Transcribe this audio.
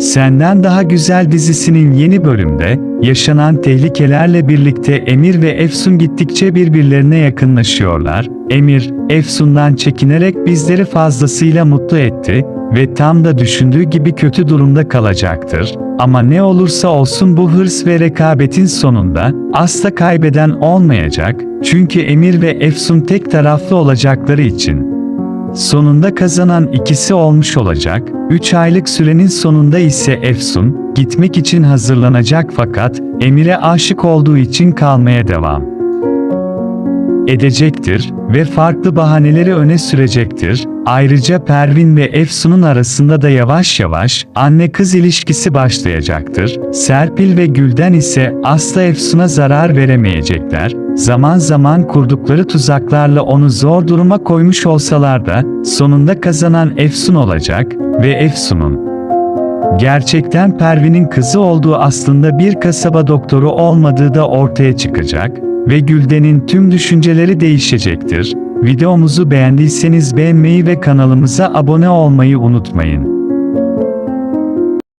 Senden Daha Güzel dizisinin yeni bölümde, yaşanan tehlikelerle birlikte Emir ve Efsun gittikçe birbirlerine yakınlaşıyorlar. Emir, Efsun'dan çekinerek bizleri fazlasıyla mutlu etti ve tam da düşündüğü gibi kötü durumda kalacaktır. Ama ne olursa olsun bu hırs ve rekabetin sonunda asla kaybeden olmayacak. Çünkü Emir ve Efsun tek taraflı olacakları için. Sonunda kazanan ikisi olmuş olacak. 3 aylık sürenin sonunda ise Efsun, gitmek için hazırlanacak fakat Emir'e aşık olduğu için kalmaya devam edecektir ve farklı bahaneleri öne sürecektir. Ayrıca Pervin ve Efsun'un arasında da yavaş yavaş anne kız ilişkisi başlayacaktır. Serpil ve Gülden ise asla Efsun'a zarar veremeyecekler. Zaman zaman kurdukları tuzaklarla onu zor duruma koymuş olsalar da sonunda kazanan Efsun olacak ve Efsun'un gerçekten Pervin'in kızı olduğu aslında bir kasaba doktoru olmadığı da ortaya çıkacak ve Gülden'in tüm düşünceleri değişecektir. Videomuzu beğendiyseniz beğenmeyi ve kanalımıza abone olmayı unutmayın.